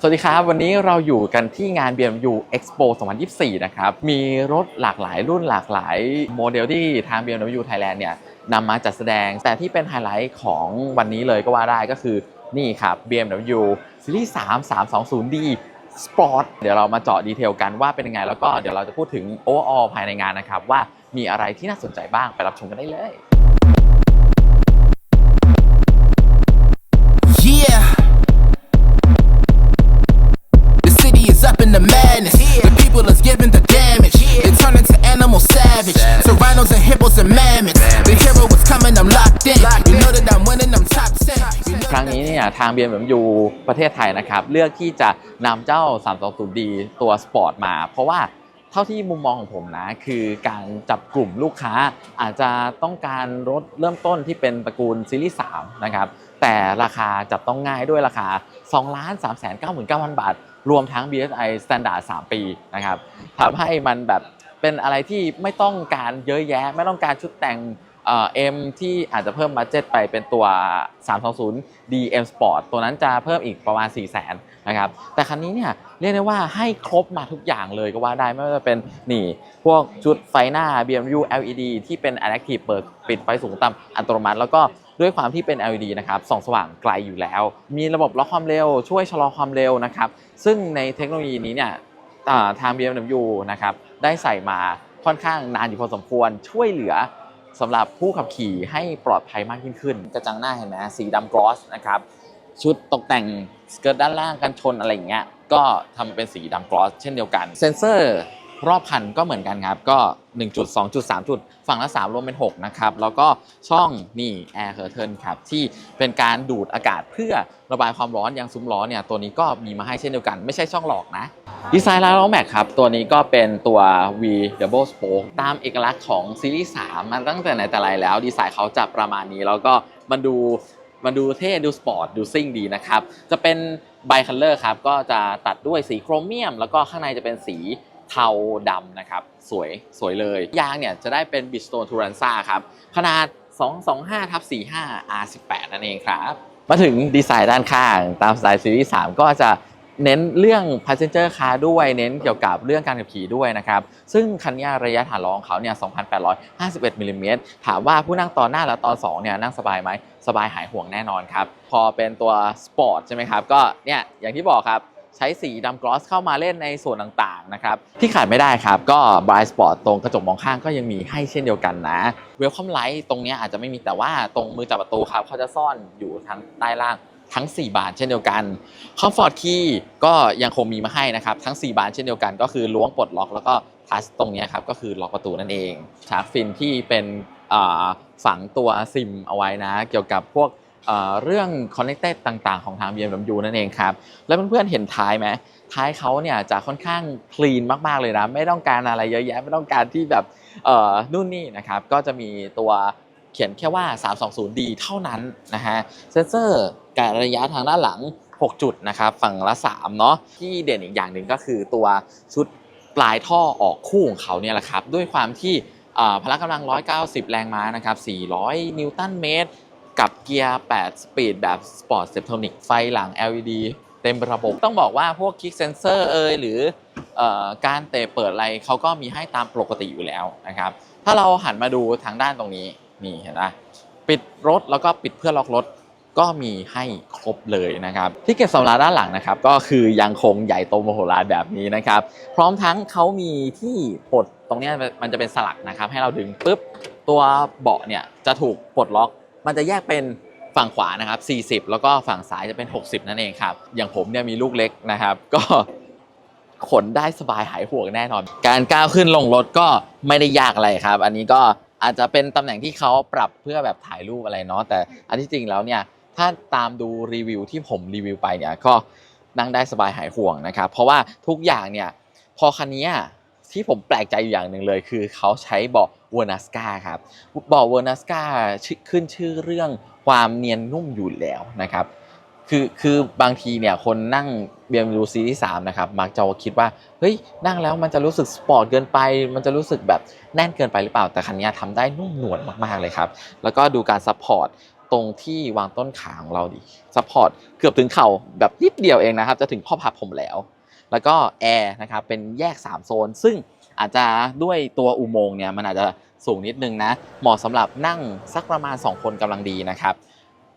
สวัสดีครับ วันนี้เราอยู่กันที่งาน BMW Expo 2024 นะครับ มีรถหลากหลายรุ่นหลากหลายโมเดลที่ทาง BMW Thailand เนี่ยนำมาจัดแสดง แต่ที่เป็นไฮไลท์ของวันนี้เลยก็ว่าได้ก็คือนี่ครับ BMW Series 3 320D Sport เดี๋ยวเรามาเจาะดีเทลกันว่าเป็นยังไง แล้วก็เดี๋ยวเราจะพูดถึง overall ภายในงานนะครับ ว่ามีอะไรที่น่าสนใจบ้างไปรับชมกันได้เลย เนี่ยทาง BMW ประเทศไทยนะครับ เลือกที่จะนำเจ้า 320D ตัวสปอร์ตมา เพราะว่าเท่าที่มุมมองของผมนะ คือการจับกลุ่มลูกค้าอาจจะต้องการรถเริ่มต้นที่เป็นตระกูลซีรีส์3นะครับแต่ราคาจับต้องง่ายด้วยราคา 2 3 9 9 0 0 0 บาท รวมทั้ง BSI Standard 3 ปีนะครับทำให้มันแบบเป็นอะไรที่ไม่ต้องการเยอะแยะ ไม่ต้องการชุดแต่ง เอ็มที่อาจจะเพิ่มบัตเจ็ตไปเป็นตัว 320 DM Sport ตัวนั้นจะเพิ่มอีกประมาณ 4 0 0 0 0 0นะครับ แต่คันนี้เนี่ยเรียกได้ว่าให้ครบมาทุกอย่างเลยก็ว่าได้ไม่ว่าจะเป็นนี่พวกชุดไฟหน้า BMW LED ที่เป็น Adaptive เปิดปิดไฟสูงต่ำอัตโนมัติ แล้วก็ด้วยความที่เป็น LED นะครับส่องสว่างไกลอยู่แล้ว มีระบบล็อกความเร็ว ช่วยชะลอความเร็วนะครับ ซึ่งในเทคโนโลยีนี้เนี่ยทาง BMW นะครับได้ใส่มาค่อนข้างนานอยู่พอสมควรช่วยเหลือ สำหรับผู้ขับขี่ให้ปลอดภัยมากยิ่งขึ้น กระจังหน้าเห็นไหมสีดำกรอสนะครับชุดตกแต่งสเกิร์ตด้านล่างกันชนอะไรอย่างเงี้ยก็ทำเป็นสีดำกรอสเช่นเดียวกัน เซนเซอร์ รอบคันก็เหมือนกันครับ ก็ 1 จุด 2 จุด 3 จุด ฝั่งละ3รวมเป็น 6 นะครับ แล้วก็ช่องนี่ Air Curtain ครับ ที่เป็นการดูดอากาศเพื่อระบายความร้อนยังซุ้มล้อเนี่ย ตัวนี้ก็มีมาให้เช่นเดียวกัน ไม่ใช่ช่องหลอกนะ ดีไซน์ล้อแม็กครับ ตัวนี้ก็เป็นตัว V Double Spoke ตามเอกลักษณ์ของซีรีส์3มันตั้งแต่ไหนแต่ไรแล้ว ดีไซน์เขาจะประมาณนี้ แล้วก็มันดูมันดูเท่ดูสปอร์ตดูซิ่งดีนะครับ จะเป็นไบคัลเลอร์ครับ ก็จะตัดด้วยสีโครเมียม แล้วก็ข้างในจะเป็นสี เทาดำนะครับ สวยสวยเลย ยางเนี่ยจะได้เป็น Bridgestone Turanza ครับ ขนาด 225ทับ45 R18 นั่นเองครับ มาถึงดีไซน์ด้านข้างตามสไตล์ซีรีส์3ก็จะเน้นเรื่อง passenger car ด้วยเน้นเกี่ยวกับเรื่องการขับขี่ด้วยนะครับ ซึ่งคันนี้ระยะฐานล้อของเขาเนี่ย 2,851มิลลิเมตรถามว่าผู้นั่งตอนหน้าและตอน 2 เนี่ยนั่งสบายไหม สบายหายห่วงแน่นอนครับ พอเป็นตัวสปอร์ตใช่ไหมครับ ก็เนี่ยอย่างที่บอกครับ ใช้สีดำกลอสเข้ามาเล่นในส่วนต่างๆนะครับที่ขาดไม่ได้ครับก็ Bright Spot ตรงกระจกมองข้างก็ยังมีให้เช่นเดียวกันนะ Welcome Light ตรงนี้อาจจะไม่มีแต่ว่าตรงมือจับประตูครับเขาจะซ่อนอยู่ทางใต้ล่างทั้ง 4 บานเช่นเดียวกัน Comfort Key ก็ยังคงมีมาให้นะครับทั้ง 4 บานเช่นเดียวกัน ก็คือล้วงปลดล็อกแล้วก็ทัชตรงนี้ครับก็คือล็อกประตูนั่นเองชาร์กฟินที่เป็นฝังตัวซิมเอาไว้นะ เกี่ยวกับพวก เรื่อง connected ต่างๆ ของทาง BMW นั่นเองครับ แล้วเพื่อนๆเห็นท้ายไหมท้ายเขาเนี่ยจะค่อนข้างคลีนมากๆเลยนะ ไม่ต้องการอะไรเยอะแยะ ไม่ต้องการที่แบบนู่นนี่นะครับ ก็จะมีตัวเขียนแค่ว่า 320D เท่านั้นนะฮะ เซนเซอร์การระยะทางด้านหลัง 6 จุดนะครับ ฝั่งละ 3 เนาะ ที่เด่นอีกอย่างหนึ่งก็คือตัวชุดปลายท่อออกคู่ของเขาเนี่ยแหละครับ ด้วยความที่พละกำลัง 190 แรงม้านะครับ 400 นิวตันเมตร กับเกียร์ 8 สปีดแบบสปอร์ตเซปโทนิกไฟหลัง LED เต็มระบบ ต้องบอกว่าพวกคิกเซนเซอร์เอยหรือออการเตะเปิดอะไรเขาก็มีให้ตามปกติอยู่แล้วนะครับ ถ้าเราหันมาดูทางด้านตรงนี้นี่เห็นไหมปิดรถแล้วก็ปิดเพื่อล็อกรถก็มีให้ครบเลยนะครับ ที่เก็บสัมภาระด้านหลังนะครับ ก็คือยังคงใหญ่โตมโหฬารแบบนี้นะครับ พร้อมทั้งเขามีที่ปลดตรงนี้มันจะเป็นสลักนะครับ ให้เราดึงปุ๊บตัวเบาะเนี่ยจะถูกปลดล็อก มันจะแยกเป็นฝั่งขวานะครับ 40 แล้วก็ฝั่งซ้ายจะเป็น 60 นั่นเองครับ อย่างผมเนี่ยมีลูกเล็กนะครับ ก็ขนได้สบายหายห่วงแน่นอน การก้าวขึ้นลงรถก็ไม่ได้ยากอะไรครับ อันนี้ก็อาจจะเป็นตำแหน่งที่เขาปรับเพื่อแบบถ่ายรูปอะไรเนาะ แต่อันที่จริงแล้วเนี่ย ถ้าตามดูรีวิวที่ผมรีวิวไปเนี่ย ก็นั่งได้สบายหายห่วงนะครับ เพราะว่าทุกอย่างเนี่ย พอคันนี้ ที่ผมแปลกใจอยู่อย่างหนึ่งเลย คือเขาใช้เบาะวอนัสกาครับเบาะวอนัสกาขึ้นชื่อเรื่องความเนียนนุ่มอยู่แล้วนะครับ คือคือบางทีเนี่ยคนนั่ง BMW Series 3นะครับมักจะคิดว่าเฮ้ยนั่งแล้วมันจะรู้สึกสปอร์ตเกินไป มันจะรู้สึกแบบแน่นเกินไปหรือเปล่าแต่คันนี้ทำได้นุ่มนวลมากๆเลยครับ แล้วก็ดูการซัพพอร์ตตรงที่วางต้นขาของเราดิซัพพอร์ตเกือบถึงเข่าแบบนิดเดียวเองนะครับ จะถึงข้อพับผมแล้ว แล้วก็แอร์นะครับเป็นแยก 3 โซน ซึ่งอาจจะด้วยตัวอุโมงค์เนี่ยมันอาจจะสูงนิดนึงนะ เหมาะสำหรับนั่งสักประมาณ 2 คนกำลังดีนะครับ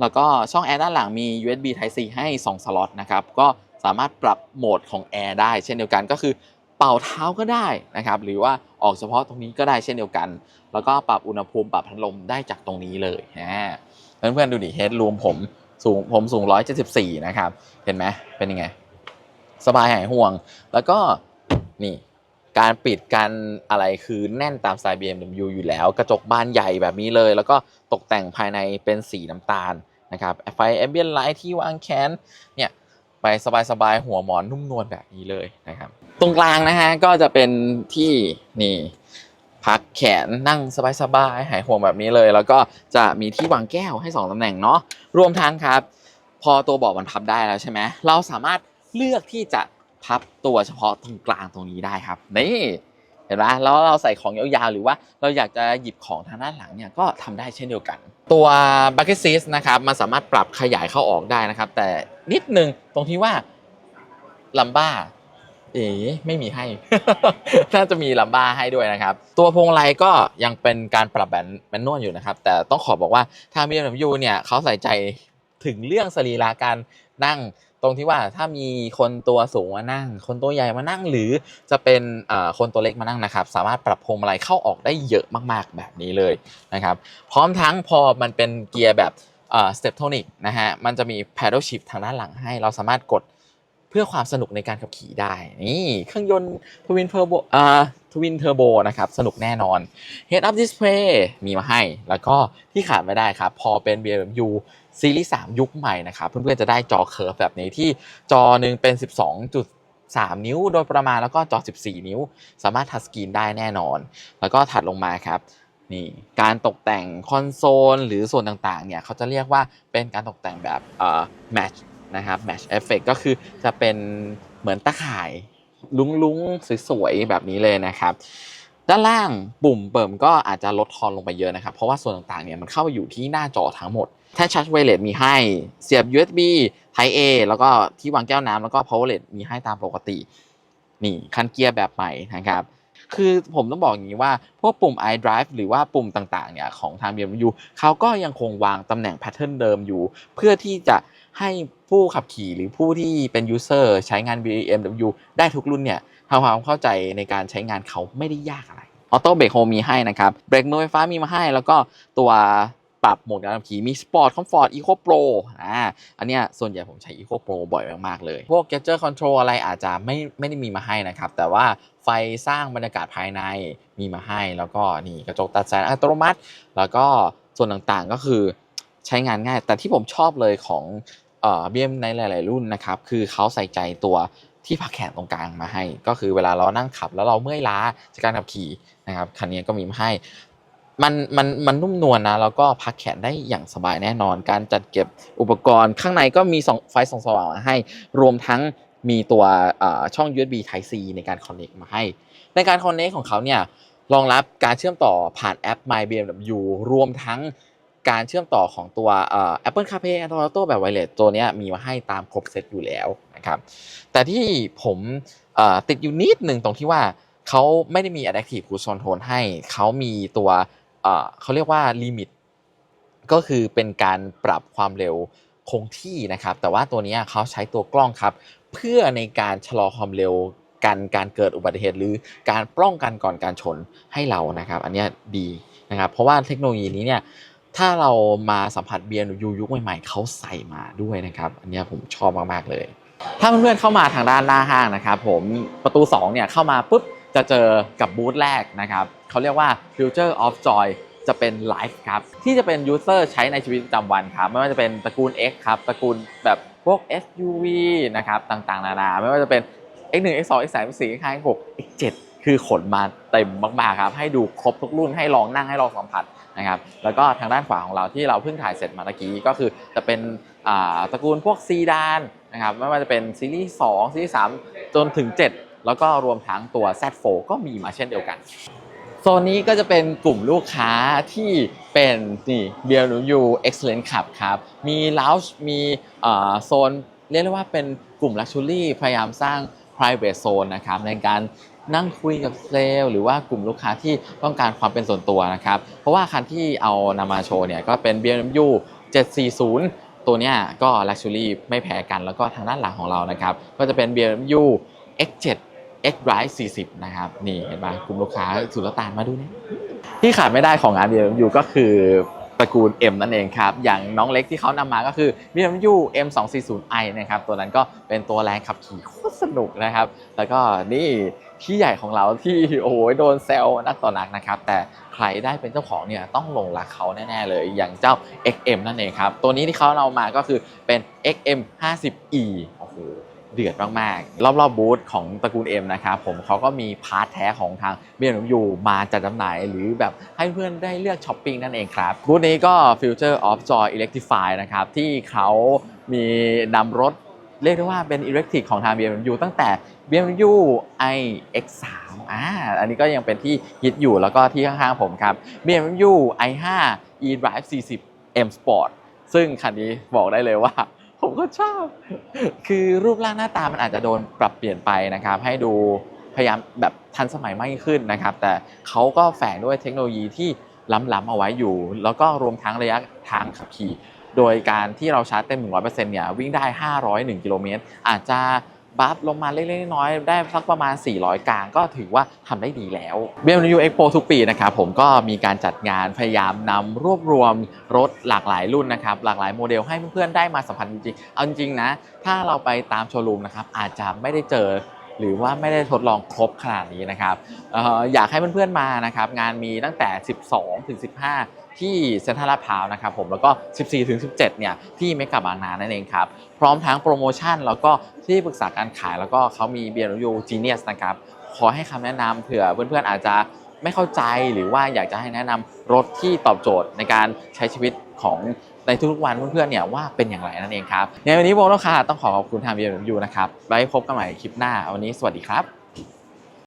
แล้วก็ช่องแอร์ด้านหลังมี USB Type C ให้ 2 สล็อตนะครับ ก็สามารถปรับโหมดของแอร์ได้เช่นเดียวกันก็คือเป่าเท้าก็ได้นะครับ หรือว่าออกเฉพาะตรงนี้ก็ได้เช่นเดียวกัน แล้วก็ปรับอุณหภูมิปรับพัดลมได้จากตรงนี้เลยอ่าเพื่อนๆดูดิเฮดรูมผมสูงผมสูง 174 นะครับ เห็นไหมเป็นยังไง สบายหายห่วง แล้วก็นี่การปิดการอะไรคือแน่นตามสไตล์ BMW อยู่แล้ว กระจกบานใหญ่แบบนี้เลย แล้วก็ตกแต่งภายในเป็นสีน้ำตาลนะครับไฟแอมเบียนไลท์ที่วางแขนเนี่ยไปสบายๆหัวหมอนนุ่มนวลแบบนี้เลยนะครับ ตรงกลางนะฮะก็จะเป็นที่นี่พักแขนนั่งสบายๆหายห่วงแบบนี้เลย แล้วก็จะมีที่วางแก้วให้ 2ตำแหน่งเนาะรวมทั้งครับ พอตัวเบาะมันพับได้แล้วใช่ไหมเราสามารถ เลือกที่จะพับตัวเฉพาะตรงกลางตรงนี้ได้ครับนี่เห็นไหมแล้วเราใส่ของยาวๆ หรือว่าเราอยากจะหยิบของทางด้านหลังเนี่ยก็ทำได้เช่นเดียวกัน ตัว bucket seat นะครับมันสามารถปรับขยายเข้าออกได้นะครับ แต่นิดนึงตรงที่ว่าลัมบ้าเอ๋ไม่มีให้ น่าจะมีลัมบ้าให้ด้วยนะครับ ตัวพวงมาลัยก็ยังเป็นการปรับแบนแมนนวลอยู่นะครับ แต่ต้องขอบอกว่าทาง BMW เนี่ยเขาใส่ใจถึงเรื่องสรีระการนั่ง ตรงที่ว่าถ้ามีคนตัวสูงมานั่ง คนตัวใหญ่มานั่งหรือจะเป็นคนตัวเล็กมานั่งนะครับ สามารถปรับพวงมาลัยเข้าออกได้เยอะมากๆแบบนี้เลยนะครับ พร้อมทั้งพอมันเป็นเกียร์แบบสเตปโทนิกนะฮะมันจะมี paddle shift ทางด้านหลังให้เราสามารถกด เพื่อความสนุกในการขับขี่ได้ นี่เครื่องยนต์ทวินเทอร์โบอ่าทวินเทอร์โบนะครับ สนุกแน่นอน Head Up Display มีมาให้ แล้วก็ที่ขาดไม่ได้ครับ พอเป็น BMW ซีรีส์3ยุคใหม่นะครับ เพื่อนๆจะได้จอเคิร์ฟแบบนี้ที่จอหนึ่งเป็น 12.3 นิ้วโดยประมาณแล้วก็จอ 14 นิ้ว สามารถทัชสกรีนได้แน่นอน แล้วก็ถัดลงมาครับนี่การตกแต่งคอนโซลหรือส่วนต่างๆเนี่ยเขาจะเรียกว่าเป็นการตกแต่งแบบเอ่อ match นะครับ match effect ก็คือจะเป็นเหมือนตะข่ายลุ้งๆสวยๆแบบนี้เลยนะครับ ด้านล่างปุ่มเปิมก็อาจจะลดทอนลงไปเยอะนะครับ เพราะว่าส่วนต่างๆเนี่ยมันเข้าไปอยู่ที่หน้าจอทั้งหมดแท่นชาร์จไวเลสมีให้ เสียบ USB Type A แล้วก็ที่วางแก้วน้ำแล้วก็ power LED มีให้ตามปกติ นี่คันเกียร์แบบใหม่นะครับ คือผมต้องบอกอย่างนี้ว่า พวกปุ่ม iDrive หรือว่าปุ่มต่างๆเนี่ยของทาง BMW เขาก็ยังคงวางตำแหน่งแพทเทิร์นเดิมอยู่ เพื่อที่จะให้ผู้ขับขี่หรือผู้ที่เป็นยูเซอร์ใช้งาน BMW ได้ทุกรุ่นเนี่ยทำความเข้าใจในการใช้งานเขาไม่ได้ยากอะไรออโต้เบรกโฮมีให้นะครับ เบรกมือไฟฟ้ามีมาให้ แล้วก็ตัว ปรับโหมดการขับขี่มี Sport Comfort Eco Pro อ่าอันเนี้ยส่วนใหญ่ผมใช้ Eco Pro บ่อยมากๆเลย พวก Gesture Control อะไรอาจจะไม่ไม่ได้มีมาให้นะครับ แต่ว่าไฟสร้างบรรยากาศภายในมีมาให้ แล้วก็นี่กระจกตัดแสงอัตโนมัติ แล้วก็ส่วนต่างๆก็คือใช้งานง่าย แต่ที่ผมชอบเลยของเอ่อ BM ในหลาย ๆ รุ่นนะครับ คือเขาใส่ใจตัวที่พักแขนตรงกลางมาให้ ก็คือเวลาเรานั่งขับแล้วเราเมื่อยล้าจากการขับขี่นะครับคันนี้ก็มีมาให้ มันมันมันนุ่มนวลนะแล้วก็พักแขนได้อย่างสบายแน่นอน การจัดเก็บอุปกรณ์ ข้างในก็มีสองไฟส่องสว่างมาให้ รวมทั้งมีตัวช่อช่อง USB Type C ในการ Connect มาให้ ในการ Connect ของเขาเนี่ยรองรับการเชื่อมต่อผ่านแอป My BMW รวมทั้งการเชื่อมต่อของตัวเอ่อ Apple CarPlay Android Auto แบบ Wireless ตัวนี้มีมาให้ตามครบเซตอยู่แล้วนะครับแต่ที่ผมติดอยู่นิดหนึ่งตรงที่ว่าเขาไม่ได้มี Adaptive Cruise Control ให้เขามีตัว เขาเรียกว่าลิมิตก็คือเป็นการปรับความเร็วคงที่นะครับ แต่ว่าตัวนี้เขาใช้ตัวกล้องครับ เพื่อในการชะลอความเร็วกันการเกิดอุบัติเหตุ หรือการป้องกันก่อนการชนให้เรานะครับ อันนี้ดีนะครับ เพราะว่าเทคโนโลยีนี้เนี่ยถ้าเรามาสัมผัส BMW ยุคใหม่ๆเขาใส่มาด้วยนะครับ อันนี้ผมชอบมากๆเลย ถ้าเพื่อนๆเข้ามาทางด้านหน้าห้างนะครับผมประตู2เนี่ยเข้ามาปุ๊บ จะเจอกับบูธแรกนะครับเขาเรียกว่า Future of Joy จะเป็นไลฟ์ครับ ที่จะเป็นยูเซอร์ใช้ในชีวิตประจำวันครับ ไม่ว่าจะเป็นตระกูล X ครับตระกูลแบบพวก SUV นะครับต่างๆ นานา ไม่ว่าจะเป็น X1 X2 X3 X4 X5 X6 X7 คือขนมาเต็มมากๆครับ ให้ดูครบทุกรุ่นให้ลองนั่งให้ลองสัมผัสนะครับแล้วก็ทางด้านขวาของเราที่เราเพิ่งถ่ายเสร็จมาตะกี้ก็คือจะเป็นอ่าตระกูลพวกซีดานนะครับไม่ว่าจะเป็นซีรีส์2ซีรีส์3จนถึง 7 แล้วก็รวมทั้งตัว Z4 ก็มีมาเช่นเดียวกันโซนนี้ก็จะเป็นกลุ่มลูกค้าที่เป็นนี่ BMW Excellent Club ครับ มี lounge มีโซนเรียกได้ว่าเป็นกลุ่ม Luxury พยายามสร้าง private zone นะครับในการนั่งคุยกับเซลล์หรือว่ากลุ่มลูกค้าที่ต้องการความเป็นส่วนตัวนะครับ เพราะว่าคันที่เอานำมาโชว์เนี่ยก็เป็น BMW 740 ตัวเนี้ยก็ Luxury ไม่แพ้กันแล้วก็ทางด้านหลังของเรานะครับ ก็จะเป็น BMW X7 X Drive 40 นะครับ นี่เห็นปะกลุ่มลูกค้าสุลต่านมาดูนี่ที่ขาดไม่ได้ของงาน BMW ก็คือตระกูล M นั่นเองครับ อย่างน้องเล็กที่เขานำมาก็คือ BMW M240i นะครับ ตัวนั้นก็เป็นตัวแรงขับขี่โคตรสนุกนะครับ แล้วก็นี่พี่ใหญ่ของเราที่โอ้โหโดนแซวนักต่อนักนะครับ แต่ใครได้เป็นเจ้าของเนี่ยต้องหลงรักเขาแน่ๆเลย อย่างเจ้า XM นั่นเองครับ ตัวนี้ที่เขาเอามาก็คือเป็น XM 50e โอ้โห เดือดมากๆ รอบๆบบูธของตระกูล M นะครับผมเขาก็มีพาร์ทแท้ของทาง BMW มาจัดจำหน่าย หรือแบบให้เพื่อนได้เลือกช้อปปิ้งนั่นเองครับบูธนี้ก็ Future of Joy Electrify นะครับ ที่เขามีนำรถเรียกได้ว่าเป็น Electric ของทาง BMW ตั้งแต่ BMW iX3 อ่าอันนี้ก็ยังเป็นที่ฮิตอยู่แล้วก็ที่ข้างๆผมครับ BMW i5 eDrive 40 M Sport ซึ่งคันนี้บอกได้เลยว่า ผมก็ชอบ คือรูปร่างหน้าตามันอาจจะโดนปรับเปลี่ยนไปนะครับ ให้ดูพยายามแบบทันสมัยมากขึ้นนะครับ แต่เขาก็แฝงด้วยเทคโนโลยีที่ล้ำๆเอาไว้อยู่ แล้วก็รวมทั้งระยะทางขับขี่ โดยการที่เราชาร์จเต็ม 100%เนี่ยวิ่งได้ 501 กิโลเมตรอาจจะ บัฟลงมาเล็กๆน้อยๆได้สักประมาณ 400 กลางก็ถือว่าทำได้ดีแล้ว BMW Expo ทุกปีนะครับผมก็มีการจัดงานพยายามนำรวบรวมรถหลากหลายรุ่นนะครับหลากหลายโมเดลให้เพื่อนๆได้มาสัมผัสจริงๆ เอาจริงๆนะ ถ้าเราไปตามโชว์รูมนะครับอาจจะไม่ได้เจอหรือว่าไม่ได้ทดลองครบขนาดนี้นะครับอออยากให้เพื่อนๆมานะครับงานมีตั้งแต่ 12 ถึง 15 ที่เซ็นทรัลลาดพร้าวนะครับผมแล้วก็ 14ถึง17 เนี่ยที่เมกะบางนานั่นเองครับ พร้อมทั้งโปรโมชั่นแล้วก็ที่ปรึกษาการขายแล้วก็เขามี BMW Genius นะครับขอให้คำแนะนำเผื่อเพื่อนๆอาจจะไม่เข้าใจหรือว่าอยากจะให้แนะนำรถที่ตอบโจทย์ในการใช้ชีวิตของในทุกๆวันเพื่อนๆเนี่ยว่าเป็นอย่างไรนั่นเองครับในวันนี้โบโลคาต้องขอขอบคุณทาง BMW นะครับไว้พบกันใหม่คลิปหน้า วันนี้สวัสดีครับ